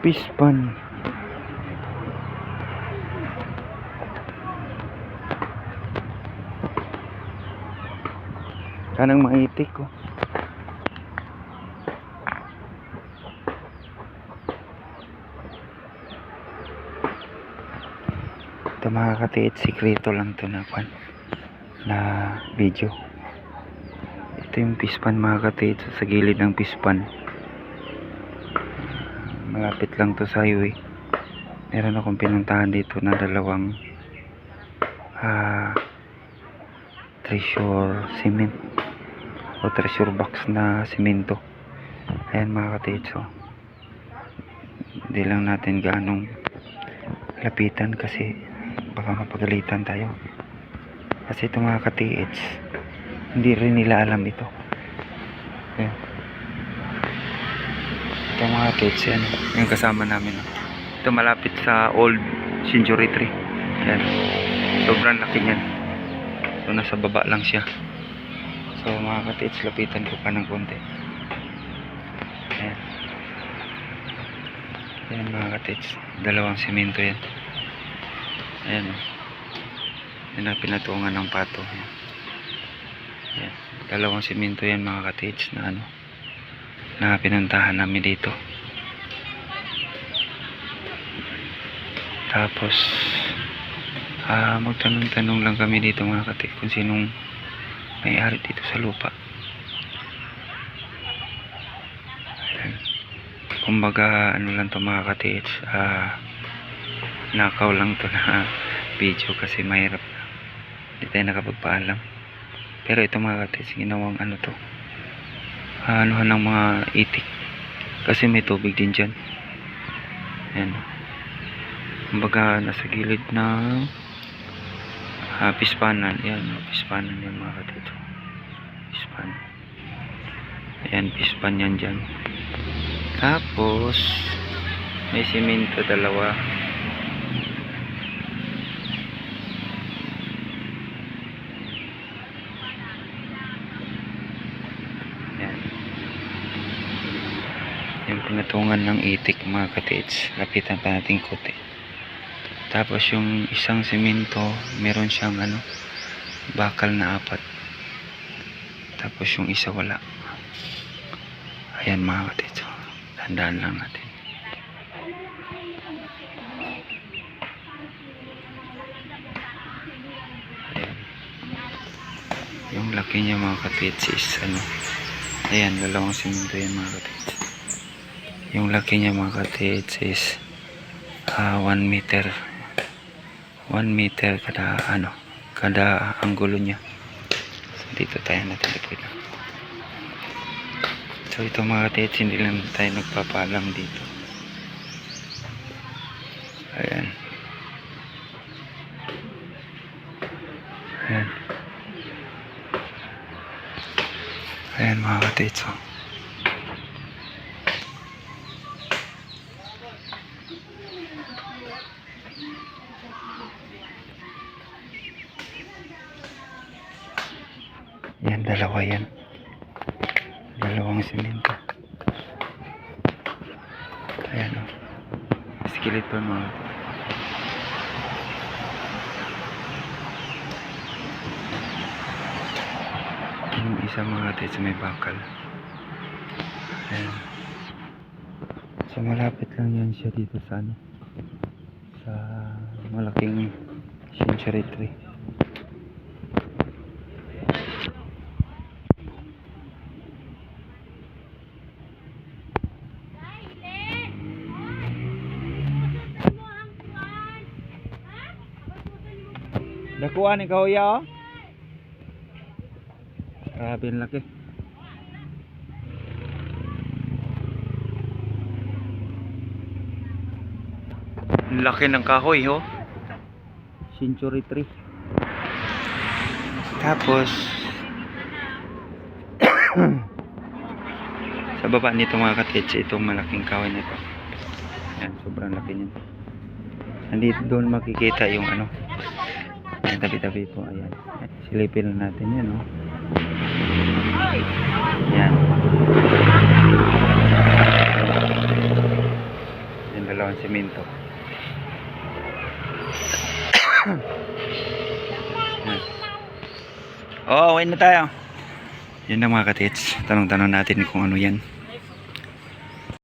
Pispan. Kanang maitik ko. Ito mga katiit, sikreto lang to na kwan na video. Ito yung pispan mga katiit sa gilid ng pispan. Malapit lang to sa highway. Meron akong pinuntahan dito na dalawang ah treasure cement o treasure box na simento. Ayan mga katiit so. Hindi lang natin ganong lapitan kasi baka mapagalitan tayo kasi ito mga ka-TH hindi rin nila alam ito Ayan. Ito mga TH yan yung kasama namin ito malapit sa old century tree yan sobrang laki niyan so nasa baba lang siya so mga ka-TH lapitan ko pa ng konti ayan yan mga ka-TH dalawang simento yan Ayan. oh. Yan ang pinatungan ng pato. Ayan. Ayan. Dalawang simento yan mga cottage na ano na pinuntahan namin dito. Tapos ah magtanong-tanong lang kami dito mga cottage kung sinong may-ari dito sa lupa. Ayan. Kumbaga ano lang to mga cottage ah nakaw lang to na video kasi mahirap hindi tayo nakapagpaalam pero ito mga katis ginawang ano to anuhan ng mga itik. Kasi may tubig din dyan. Yan kumbaga nasa gilid ng uh, pispanan yan pispanan yan mga katis pispan ayan pispan yan dyan. Tapos may simento dalawa Yan. Yung pinatungan ng itik mga katits. Lapitan pa natin kote. Tapos yung isang simento, meron siyang ano, bakal na apat. Tapos yung isa wala. Ayan mga katits. Tandaan lang natin. Yung laki niya mga katits is ano, Ayan, dalawang simento yan mga katits. Yung laki niya mga katits is 1 meter. 1 meter kada ano, kada anggulo niya. So, dito tayo natalipid. So ito mga katits, hindi lang tayo nagpapalam dito. Ayan. Ayan. Ayan mga katits. oh. Yan, dalawa yan. Dalawang simento. Ayan o. Skillet pa mga katits. Yung isa mga katits may bakal. Ayan. So malapit lang yan siya dito sa ano. Sa malaking century tree. Dakuha ni kahuya oh. Grabe ang laki. Laki ng kahoy ho. Century tree. Tapos sa baba nito mga katits itong malaking kahoy nito. Yan, sobrang laki niyan. Nandito doon makikita yung ano. Ayan, tabi-tabi po. Ayan. Silipin lang natin yan, oh. Yan. dalawang simento. Oh, uwi na tayo. Yun na mga katits. Tanong-tanong natin kung ano yan.